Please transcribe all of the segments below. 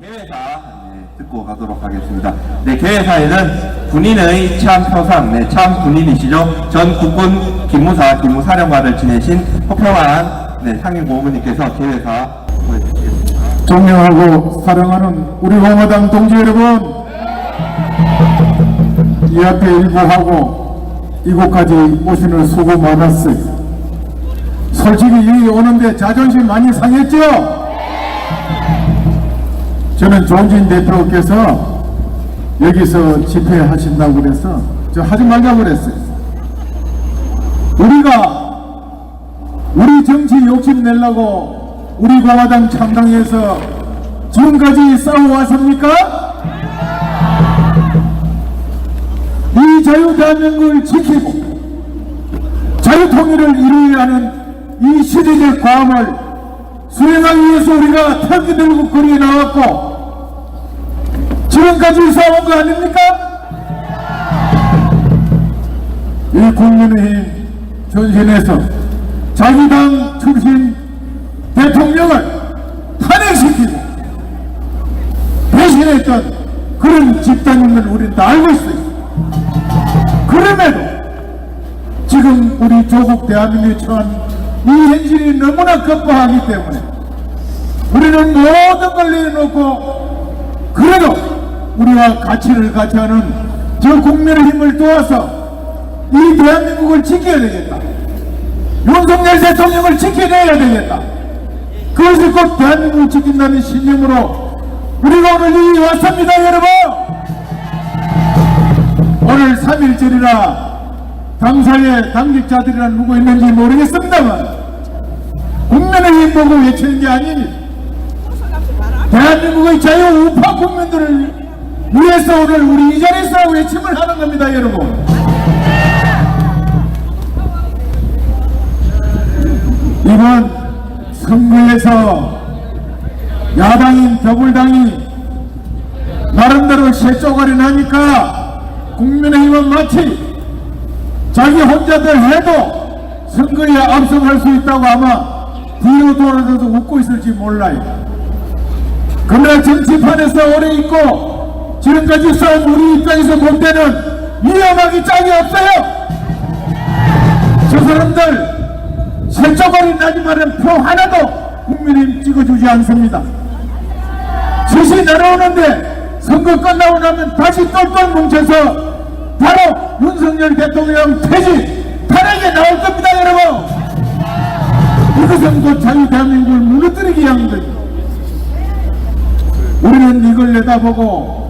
개회사 네, 듣고 가도록 하겠습니다. 네, 개회사에는 군인의 참 표상, 네, 참 군인이시죠. 전 국군 기무사 기무사령관을 지내신 호평한 네, 상임 고문님께서 개회사 보여주시겠습니다. 존경하고 사랑하는 우리 공화당 동지 여러분 이 앞에 일부하고 이곳까지 오시는 수고 많았어요 솔직히 여기 오는데 자존심 많이 상했죠? 저는 조진 대표께서 여기서 집회하신다고 그래서 저 하지 말자고 그랬어요 우리가 우리 정치 욕심 내려고 우리 공화당 창당해서 지금까지 싸워왔습니까? 이 자유 대한민국을 지키고 자유통일을 이루어야 하는 이 시대적 과업을 수행하기 위해서 우리가 태극기 들고 거리에 나왔고 지금까지 싸운 거 아닙니까? 이 국민의힘 전신에서 자기 당 출신 대통령을 탄핵시키고 배신했던 그런 집단임을 우리는 다 알고 있어요. 그럼에도 지금 우리 조국 대한민국에 처한 이 현실이 너무나 급박하기 때문에 우리는 모든 걸 내려놓고 그래도 우리와 가치를 같이 하는 저 국민의 힘을 도와서 이 대한민국을 지켜야 되겠다. 윤석열 대통령을 지켜내야 되겠다. 그것을 꼭 대한민국을 지킨다는 신념으로 우리가 오늘 여기 왔습니다, 여러분! 오늘 3일절이라 당사에 당직자들이나 누구 있는지 모르겠습니다만 국민의 힘 보고 외치는 게 아닙니다. 대한민국의 자유 우파 국민들을 위해서 오늘 우리 이 자리에서 외침을 하는 겁니다, 여러분. 이번 선거에서 야당인 더불당이 나름대로 쇠쪼가리 나니까 국민의힘은 마치 자기 혼자들 해도 선거에 압승할 수 있다고 아마 뒤로 돌아서서 웃고 있을지 몰라요. 그러나 정치판에서 오래 있고 지금까지 싸운 우리 입장에서 볼 때는 위험하기 짝이 없어요. 저 사람들 설정거리 나지만은 표 하나도 국민이 찍어주지 않습니다. 셋이 내려오는데 선거 끝나고 나면 다시 똘똘 뭉쳐서 바로 윤석열 대통령 퇴진 탄핵에 나올 겁니다 여러분 이것은 곧 자유 대한민국을 무너뜨리기 위한 거죠 우리는 이걸 내다보고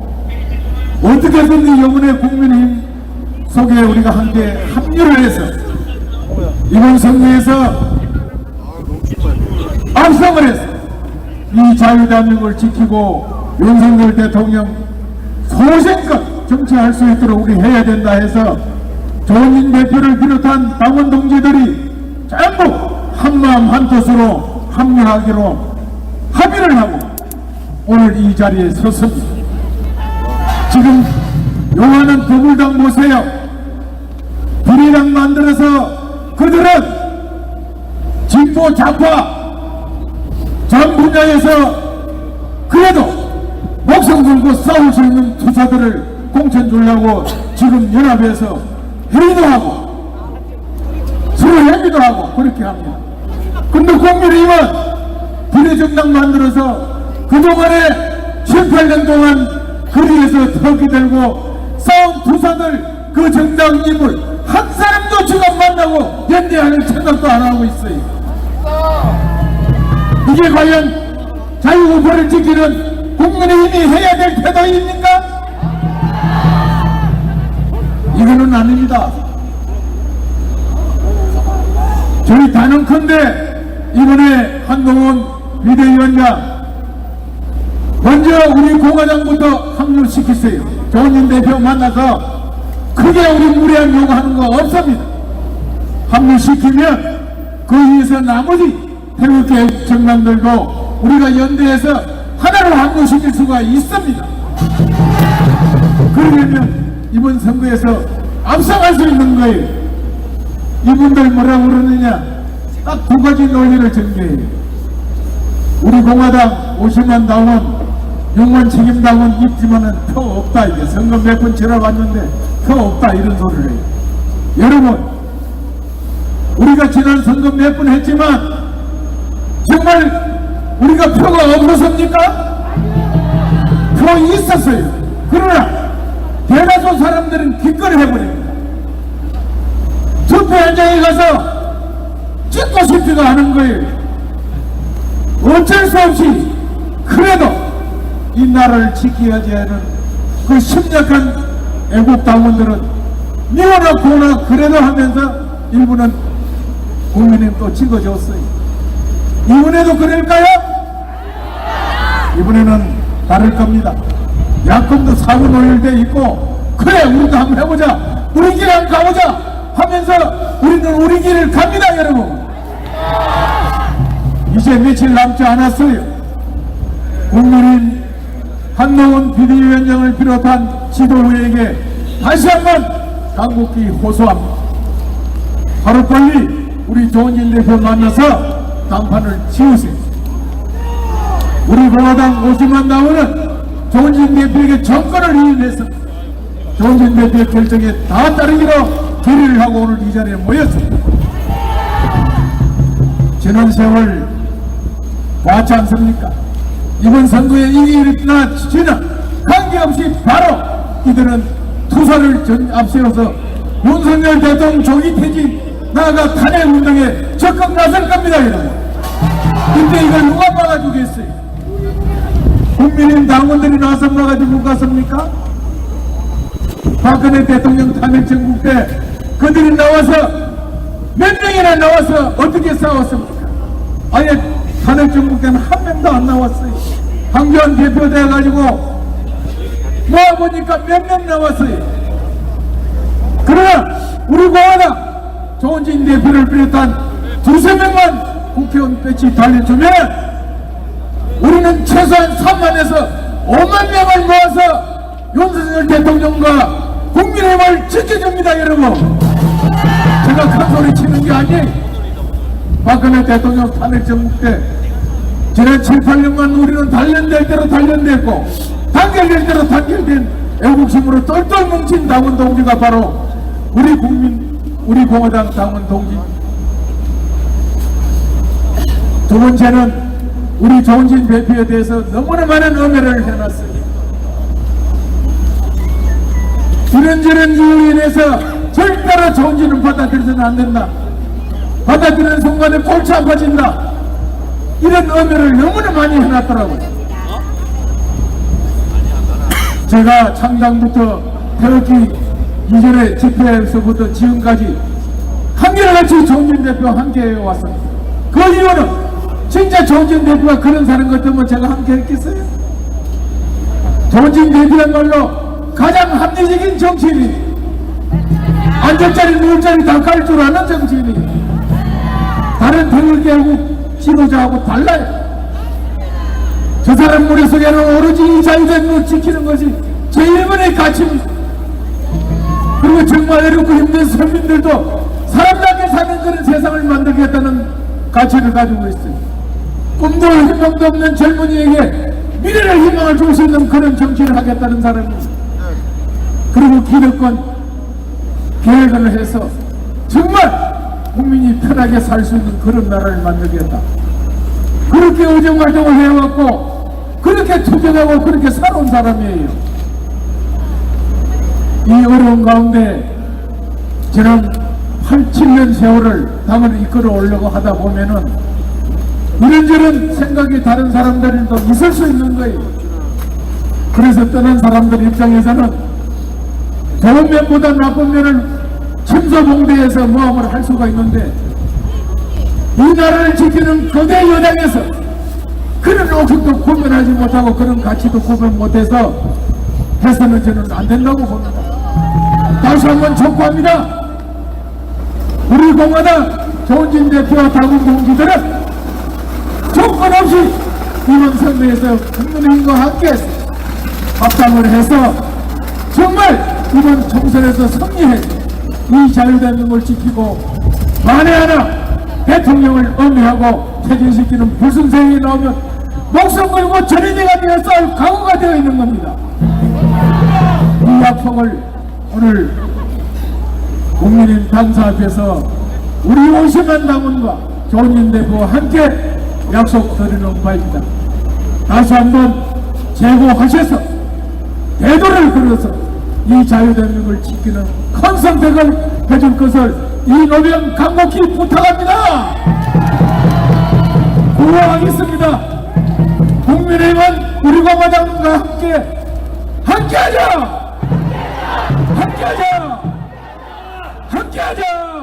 어떻게든지 이번에 국민의힘 속에 우리가 함께 합류를 해서 이번 선거에서 압승을 해서 이 자유대한민국을 지키고 윤석열 대통령 소신껏 정치할 수 있도록 우리 해야 된다 해서 조민 대표를 비롯한 당원 동지들이 전부 한마음 한뜻으로 합류하기로 합의를 하고 오늘 이 자리에 섰습니다. 지금 요하는 더불당 보세요. 비리당 만들어서 그들은 진보 좌파 전 분야에서 그래도 목숨 걸고 싸울 수 있는 투사들을 공천 주려고 지금 연합해서 회의도 하고 서로 회기도 하고 그렇게 합니다. 근데 국민의힘은 비례정당 만들어서 그동안에 7, 8년 동안 거리에서 턱이 들고 싸운 투사들 그 정당 인물 한 사람도 지금 만나고 연대하는 생각도 안 하고 있어요. 이게 과연 자유우파를 지키는 국민의힘이 해야 될 태도입니까? 이거는 아닙니다. 저희 단언컨대 이번에 한동훈 비대위원장 먼저 우리 공화당부터 합류시키세요. 조원진 대표 만나서 크게 우리 무리한 요구하는 거 없습니다. 합류시키면 그 위에서 나머지 태극기 정당들도 우리가 연대해서 하나로 합류시킬 수가 있습니다. 그러려면 이번 선거에서 압승할 수 있는 거예요. 이분들 뭐라고 그러느냐? 딱 두 가지 논리를 전개해요. 우리 공화당 50만 당원 용만 책임당은 있지만은 표 없다 이게 선거 몇 번 지나갔는데 표 없다 이런 소리를 해요. 여러분 우리가 지난 선거 몇 번 했지만 정말 우리가 표가 없었습니까? 표 있었어요. 그러나 대다수 사람들은 기권을 해버립니다. 투표 현장에 가서 찍고 싶지가 않은 거예요. 어쩔 수 없이 그래도 이 나라를 지켜야지 하는 그 심력한 애국 당원들은 미워나 고나 그래도 하면서 일부는 국민님 또 찍어줬어요. 이번에도 그럴까요? 이번에는 다를 겁니다. 야권도 사고 놀릴 때 있고 그래 우리도 한번 해보자 우리 길 한번 가보자 하면서 우리는 우리 길을 갑니다 여러분 이제 며칠 남지 않았어요 국민인 한동훈 비대위원장을 비롯한 지도부에게 다시 한번 강국기 호소합니다 하루빨리 우리 조은진 대표 만나서 당판을 지우세요 우리 공화당 50만 당원은 조은진 대표에게 정권을 이임해서 조은진 대표의 결정에 다 따르기로 결의를 하고 오늘 이 자리에 모였습니다. 지난 세월 왔지 않습니까? 이번 선거에 이기나 지나 관계없이 바로 이들은 투사를 전 앞세워서 윤석열 대통령 조기 퇴진 나아가 탄핵 운동에 적극 나설 겁니다 여러분. 근데 이걸 누가 막아주겠어요? 국민의힘 당원들이 나서 막아주고 못 갔습니까? 박근혜 대통령 탄핵 전국 때 그들이 나와서 몇 명이나 나와서 어떻게 싸웠습니까? 아예 탄핵 전국 때는 한 명도 안 나왔어요. 황교안 대표 돼가지고 모아보니까 몇 명 나왔어요. 그러나 우리 공화당 조은진 대표를 비롯한 두세 명만 국회의원 배치 달려주면 우리는 최소한 3만에서 5만 명을 모아서 윤석열 대통령과 국민의힘을 지켜줍니다 여러분 제가 큰 소리 치는 게 아니에요 박근혜 대통령 탄핵 정국 때 지난 7, 8년간 우리는 단련될 대로 단련됐고 단결될 대로 단결된 애국심으로 똘똘 뭉친 당원 동지가 바로 우리 국민 우리 공화당 당원 동지 두 번째는 우리 조은진 대표에 대해서 너무나 많은 음해를 해놨어요. 이런저런 이유로 인해서 절대로 조은진은 받아들여서는 안 된다. 받아들이는 순간에 골치 아파진다. 이런 음해를 너무나 많이 해놨더라고요. 제가 창당부터 태극기 이전에 집회에서부터 지금까지 한결같이 조은진 대표와 함께 왔습니다. 그 이유는 진짜 조은진 대표가 그런 사람 같으면 제가 함께 했겠어요? 조은진 대표야말로 가장 합리적인 정치인이 앉을 자리 누울 자리 다갈줄 아는 정치인이 다른 태극기 하고 지도자하고 달라요. 저 사람 머릿속에는 오로지 이 자유대국을 지키는 것이 제일번의 가치입니다. 그리고 정말 어렵고 힘든 서민들도 사람답게 사는 그런 세상을 만들겠다는 가치를 가지고 있어요. 꿈도 희망도 없는 젊은이에게 미래를 희망을 줄 수 있는 그런 정치를 하겠다는 사람입니다. 그리고 기득권 계획을 해서 정말 국민이 편하게 살 수 있는 그런 나라를 만들겠다. 그렇게 의정활동을 해왔고 그렇게 투쟁하고 그렇게 살아온 사람이에요. 이 어려운 가운데 지난 8, 7년 세월을 당을 이끌어 오려고 하다 보면은 이런저런 생각이 다른 사람들도 있을 수 있는 거예요. 그래서 떠난 사람들 입장에서는 좋은 면보다 나쁜 면을 침소봉대해서 모함을 할 수가 있는데 이 나라를 지키는 거대 여당에서 그런 옥석도 구별하지 못하고 그런 가치도 구별 못해서 해서는 저는 안 된다고 봅니다. 다시 한번 촉구합니다. 우리 공화당 조은진 대표와 당원 동지들은 조건 없이 이번 선거에서 국민의힘과 함께 합당을 해서 정말 이번 총선에서 승리해서 이 자유대국을 지키고 만에 하나 대통령을 엄미하고 퇴진시키는 불순생이 나오면 목숨 걸고 전인이가 되어 싸울 각오가 되어 있는 겁니다. 이 약속을 오늘 국민인 당사 앞에서 우리 50만 당원과 조은인대부와 함께 약속드리는 바입니다. 다시 한번 제고하셔서 대도를 걸어서 이 자유대한민국을 지키는 환상백을 해줄 것을 이노병 강곡히 부탁합니다. 구호하겠습니다. 국민의힘은 우리 공화당과 함께 함께하자! 함께하자! 함께하자! 함께하자!